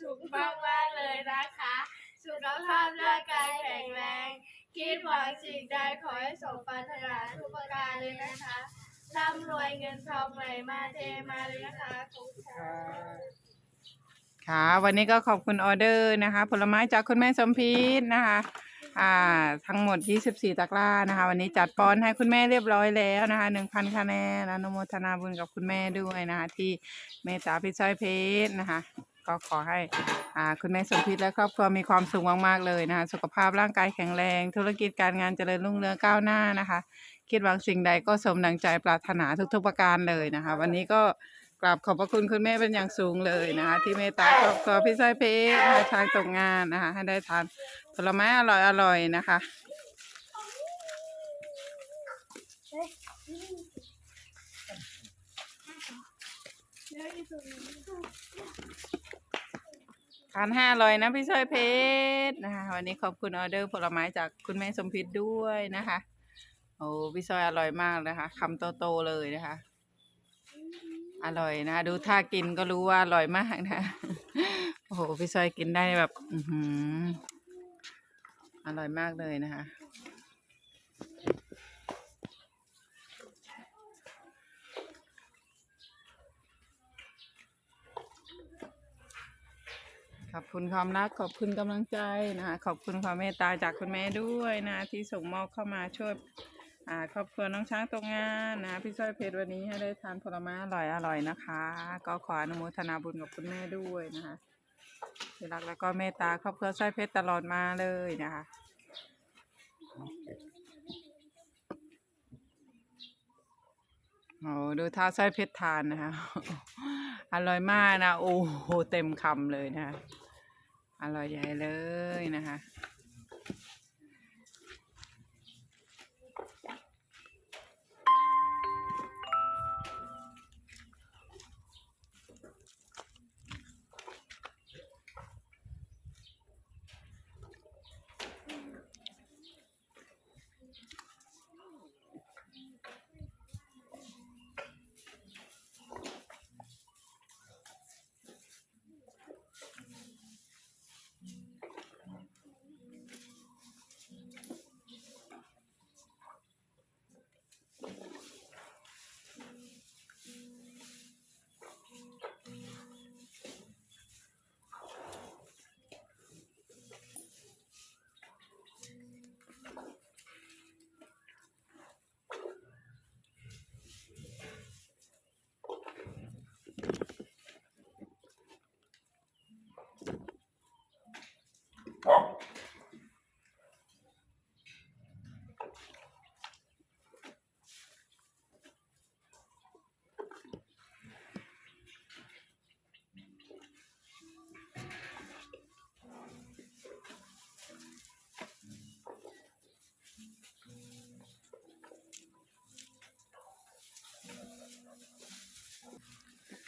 สุขมากมากเลยนะคะ สุขภาพร่างกายแข็งแรง คิดหวังสิ่งใดขอให้สมปรารถนาทุกประการเลยนะคะร่ำรวยเงินทองไหลมาเทมาเลยนะคะขอบคุณค่ะค่ะวันนี้ก็ขอบคุณออเดอร์นะคะ ผลไม้จากคุณแม่สมพิษนะคะอ่าทั้งหมด 24 ตะกร้านะคะ วันนี้จัดป้อนให้คุณแม่เรียบร้อยแล้วนะคะ 1,000คะแนนอนุโมทนาบุญกับคุณแม่ด้วยนะคะ ที่เมตตาพิซซ้อยเพชรนะคะ ก็ขอให้อ่าคุณแม่สมพิษและครอบครัวมีความสุขมากๆเลยนะคะ สุขภาพร่างกายแข็งแรง ธุรกิจการงานเจริญรุ่งเรืองก้าวหน้านะคะ คิดหวังสิ่งใดก็สมดังใจปรารถนาทุกๆประการเลยนะคะ วันนี้ก็กราบขอบพระคุณคุณแม่เป็นอย่างสูงเลยนะคะ ที่เมตตาครอบครัวพี่สร้อยเพชรทางตกงานนะคะ ให้ได้ทานผลไม้อร่อยๆนะคะทานห้าร้อยนะพี่ช้อยเพชรนะคะวันนี้ขอบคุณออเดอร์ผลไม้จากคุณแม่สมพิษด้วยนะคะโอ้พี่ช้อยอร่อยมากนะคะคำโตๆเลยนะคะ อร่อยนะดูท่ากินก็รู้ว่าอร่อยมากนะโอ้โหพี่ซอยกินได้แบบอือหืออร่อยมากเลยนะคะ ขอบคุณความรักขอบคุณกำลังใจนะคะขอบคุณความเมตตาจากคุณแม่ด้วยนะที่ส่งมอบเข้ามาช่วยอ่าครอบครัวน้องช้างตกงานนะพี่สร้อยเพชรวันนี้ให้ได้ทานผลไม้อร่อยอร่อยนะคะ ก็ขออนุโมทนาบุญกับคุณแม่ด้วยนะคะที่รักแล้วก็เมตตาครอบครัวสร้อยเพชรตลอดมาเลยนะคะโอ้ดูท่าสร้อยเพชรทานนะคะ อร่อยมากนะ โอ้โห เต็มคำเลยนะคะ อร่อยใหญ่เลยนะคะ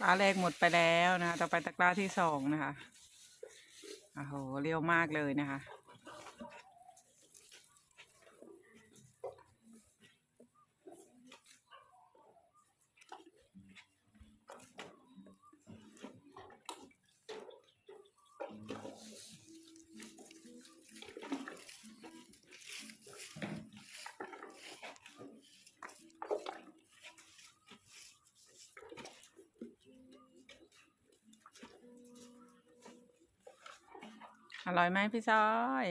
้าแรกหมดไปแล้วนะคะ ต่อไปตะกร้าที่สองนะคะโอ้โหเรียวมากเลยนะคะ อร่อยไหมพี่ซ้อย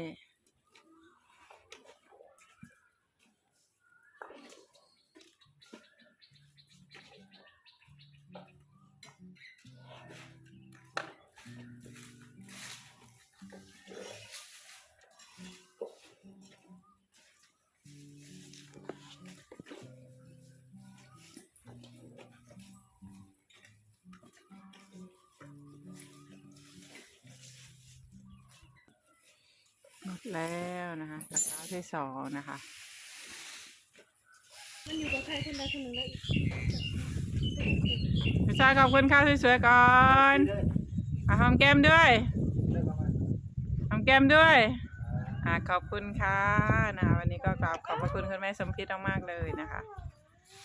ดแล้วนะคะตะกร้าที่สองนะคะ มันอยู่กับใครคนใดคนหนึ่งแล้วอีกพี่ชายขอบคุณข้าวสวยๆก่อนอะหอมแก้มด้วยหอมแก้มด้วยอะขอบคุณค่ะนะคะวันนี้ก็กราบขอบพระคุณคุณแม่สมพิษมากๆเลยนะคะ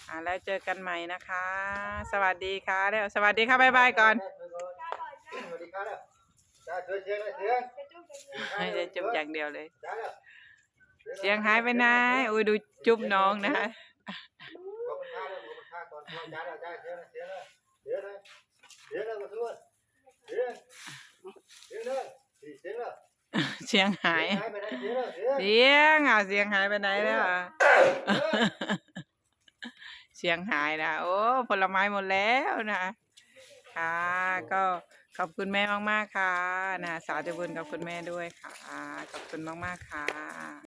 อ่าแล้วเจอกันใหม่นะคะ สวัสดีค่ะแล้วสวัสดีค่ะบ๊ายบายก่อนสวัสดีครับจ้าเสียงเสียงเลยเสียง ให้ได้จุ๊บอย่างเดียวเลยจ้าแล้วเสียงหายไปไหนอุ้ยดูจุ๊บน้องนะคะขอบคุณค่าเลยขอบคุณค่าก่อนจ้าแล้วจ้าเสียงเลยเสียงเลยเสียงเลยเสียงเลยมาทุกคนเสียงเสียงเลยเสียงเลยเสียงหายหายไปไหนเสียงเลยเสียงเสียงอะเสียงหายไปไหนแล้วอะเสียงหายนะ โอ้ ผลไม้หมดแล้วนะ ค่ะ ก็ ขอบคุณแม่มากๆค่ะนะสาธุบุญกับคุณแม่ด้วยค่ะ ขอบคุณมากๆค่ะ